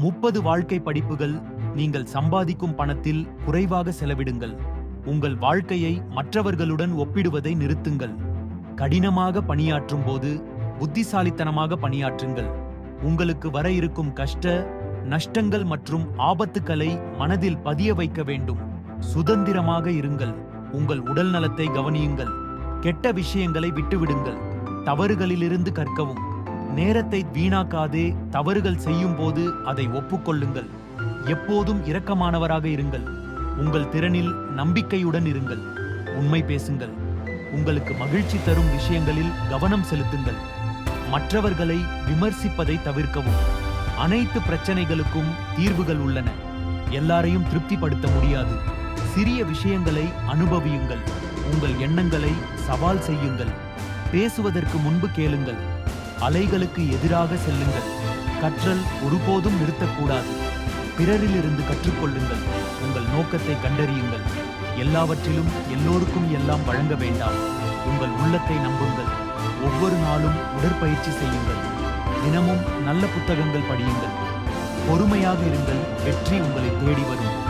முப்பது வாழ்க்கை படிப்புகள் நீங்கள் சம்பாதிக்கும் பணத்தில் குறைவாக செலவிடுங்கள். உங்கள் வாழ்க்கையை மற்றவர்களுடன் ஒப்பிடுவதை நிறுத்துங்கள். கடினமாக பணியாற்றும் போது புத்திசாலித்தனமாக பணியாற்றுங்கள். உங்களுக்கு வர இருக்கும் கஷ்ட நஷ்டங்கள் மற்றும் ஆபத்துக்களை மனதில் பதிய வைக்க வேண்டும். சுதந்திரமாக இருங்கள். உங்கள் உடல் நலத்தை கவனியுங்கள். கெட்ட விஷயங்களை விட்டுவிடுங்கள். தவறுகளிலிருந்து கற்கவும். நேரத்தை வீணாக்காதே தவறுகள் செய்யும் போது அதை ஒப்புக்கொள்ளுங்கள். எப்போதும் இரக்கமானவராக இருங்கள். உங்கள் திறனில் நம்பிக்கையுடன் இருங்கள். உண்மை பேசுங்கள். உங்களுக்கு மகிழ்ச்சி தரும் விஷயங்களில் கவனம் செலுத்துங்கள். மற்றவர்களை விமர்சிப்பதை தவிர்க்கவும். அனைத்து பிரச்சனைகளுக்கும் தீர்வுகள் உள்ளன. எல்லாரையும் திருப்திப்படுத்த முடியாது. சிறிய விஷயங்களை அனுபவியுங்கள். உங்கள் எண்ணங்களை சவால் செய்யுங்கள். பேசுவதற்கு முன்பு கேளுங்கள். அலைகளுக்கு எதிராக செல்லுங்கள். கற்றல் ஒருபோதும் நிறுத்தக்கூடாது. பிறரிலிருந்து கற்றுக்கொள்ளுங்கள். உங்கள் நோக்கத்தை கண்டறியுங்கள். எல்லாவற்றிலும் எல்லோருக்கும் எல்லாம் வழங்க வேண்டாம். உங்கள் உள்ளத்தை நம்புங்கள். ஒவ்வொரு நாளும் உடற்பயிற்சி செய்யுங்கள். தினமும் நல்ல புத்தகங்கள் படியுங்கள். பொறுமையாக இருங்கள். வெற்றி உங்களை தேடி வரும்.